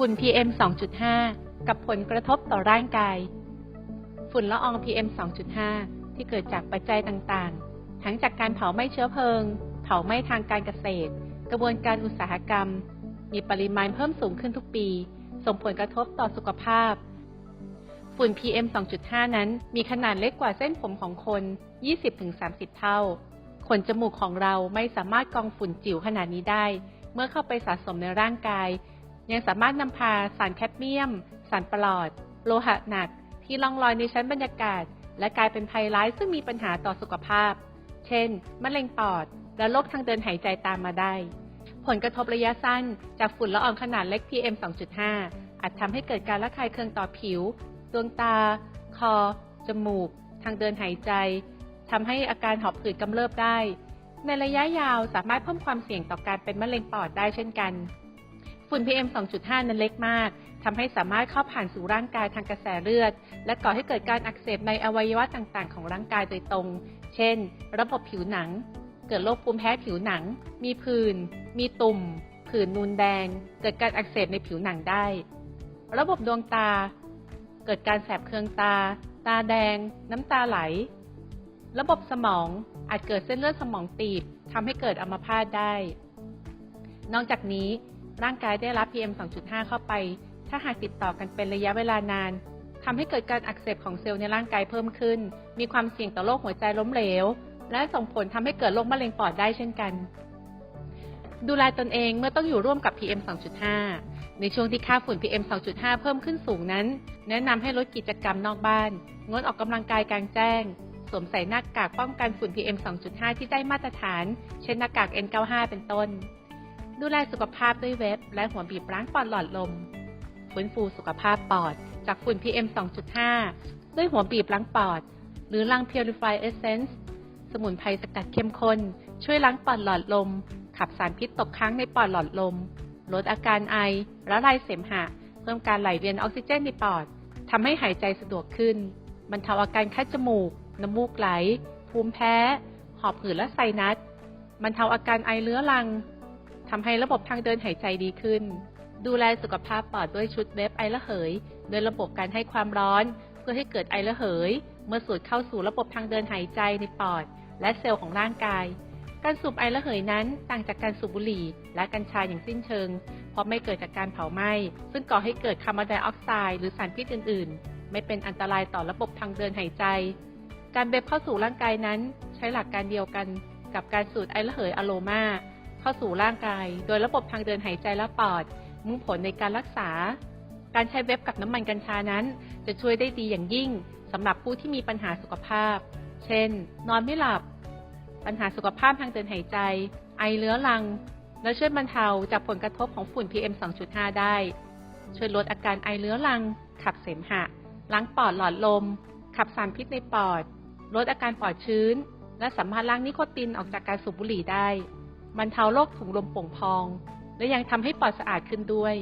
ฝุ่น PM 2.5 กับผลกระทบต่อร่างกาย ฝุ่นละออง PM 2.5 ที่เกิดจากปัจจัยต่างๆ ทั้งจากการเผาไหม้เชื้อเพลิง เผาไหม้ทางการเกษตร กระบวนการอุตสาหกรรม มีปริมาณเพิ่มสูงขึ้นทุกปี ส่งผลกระทบต่อสุขภาพ ฝุ่น PM 2.5 นั้นมีขนาดเล็กกว่าเส้นผมของคน 20-30 เท่า ขนจมูกของเราไม่สามารถกองฝุ่นจิ๋วขนาดนี้ได้ เมื่อเข้าไปสะสมในร่างกาย ยังสามารถนำพาสารแคดเมียม สารปลอด โลหะหนัก ที่ล่องลอยในชั้นบรรยากาศ และกลายเป็นภัยร้ายซึ่งมีปัญหาต่อสุขภาพ เช่น มะเร็งปอด และโรคทางเดินหายใจตามมาได้ ผลกระทบระยะสั้น จากฝุ่นละอองขนาดเล็ก PM 2.5 อาจทำให้เกิดการระคายเคืองต่อผิว ดวงตา คอ จมูก ทางเดินหายใจทำให้อาการหอบหืดกำเริบได้ ในระยะยาวสามารถเพิ่มความเสี่ยงต่อการเป็นมะเร็งปอดได้เช่นกัน ฝุ่น PM 2.5 นั้นเล็กมากทำให้สามารถเข้าผ่านสู่ร่างกายทางกระแสเลือด และก่อให้เกิดการอักเสบในอวัยวะต่างๆ ของร่างกายโดยตรง เช่น ระบบผิวหนัง เกิดโรคภูมิแพ้ผิวหนัง มีผื่น มีตุ่ม ผื่นนูนแดง เกิดการอักเสบในผิวหนังได้ ระบบดวงตา เกิดการแสบเคืองตา ตาแดง น้ำตาไหล ระบบสมองอาจเกิดเส้นเลือดสมองตีบทำให้เกิดอัมพาตได้ นอกจากนี้ ร่างกายได้รับ PM 2.5 เข้าไป ถ้าหากติดต่อกันเป็นระยะเวลานานทำให้เกิดการอักเสบของเซลล์ในร่างกายเพิ่มขึ้น มีความเสี่ยงต่อโรคหัวใจล้มเหลว และส่งผลทำให้เกิดโรคมะเร็งปอดได้เช่นกัน ดูแลตนเองเมื่อต้องอยู่ร่วมกับ PM 2.5 ในช่วงที่ค่าฝุ่น PM 2.5 เพิ่มขึ้นสูงนั้น แนะนำให้ลดกิจกรรมนอกบ้าน งดออกกำลังกายกลางแจ้งสวมใส่หน้ากากป้องกันฝุ่น PM 2.5 ที่ได้มาตรฐาน เช่นหน้ากาก N95 เป็นต้น ดูแลสุขภาพด้วยเว็บ และหัวบีบล้างปอดหลอดลม ฟื้นฟูสุขภาพปอด จากฝุ่น PM 2.5 ด้วยหัวบีบล้างปอด หรือลัง Purify Essence สมุนไพรสกัดเข้มข้น ช่วยล้างปอดหลอดลม ขับสารพิษตกค้างในปอดหลอดลม ลดอาการไอและลายเสมหะ เพิ่มการไหลเวียนออกซิเจนในปอดทำให้หายใจสะดวกขึ้นบรรเทาอาการคัดจมูก น้ำมูกไหล ภูมิแพ้ หอบหืดและไซนัสบรรเทาอาการไอเรื้อรังำให้ระบบทางเดินหายใจดีขึ้น ดูแลสุขภาพปอดด้วยชุดเว็บไอระเหย โดยระบบการให้ความร้อน เพื่อให้เกิดไอระเหย เมื่อสูดเข้าสู่ระบบทางเดินหายใจในปอด และเซลล์ของร่างกาย การสูบไอระเหยนั้นต่างจากการสูบบุหรี่และกัญชาอย่างสิ้นเชิง เพราะไม่เกิดจากการเผาไหม้ ซึ่งก่อให้เกิดคาร์บอนไดออกไซด์หรือสารพิษอื่น ๆ ไม่เป็นอันตรายต่อระบบทางเดินหายใจ การเบบเข้าสู่ร่างกายนั้น ใช้หลักการเดียวกันกับการสูดไอระเหยอะโลมา เข้าสู่ร่างกาย โดยระบบทางเดินหายใจและปอดมุ่งผลในการรักษา การใช้เว็บกับน้ำมันกัญชานั้น จะช่วยได้ดีอย่างยิ่งสำหรับผู้ที่มีปัญหาสุขภาพ เช่น นอนไม่หลับ ปัญหาสุขภาพทางเดินหายใจ ไอเรื้อรัง และช่วยบรรเทาจากผลกระทบของฝุ่น PM 2.5 ได้ ช่วยลดอาการไอเรื้อรัง ขับเสมหะ ล้างปอดหลอดลม ขับสารพิษในปอด ลดอาการปอดชื้น และสามารถล้างนิโคตินออกจากการสูบบุหรี่ได้ บรรเทาโรคถุงลมโป่งพอง และยังทำให้ปอดสะอาดขึ้นด้วย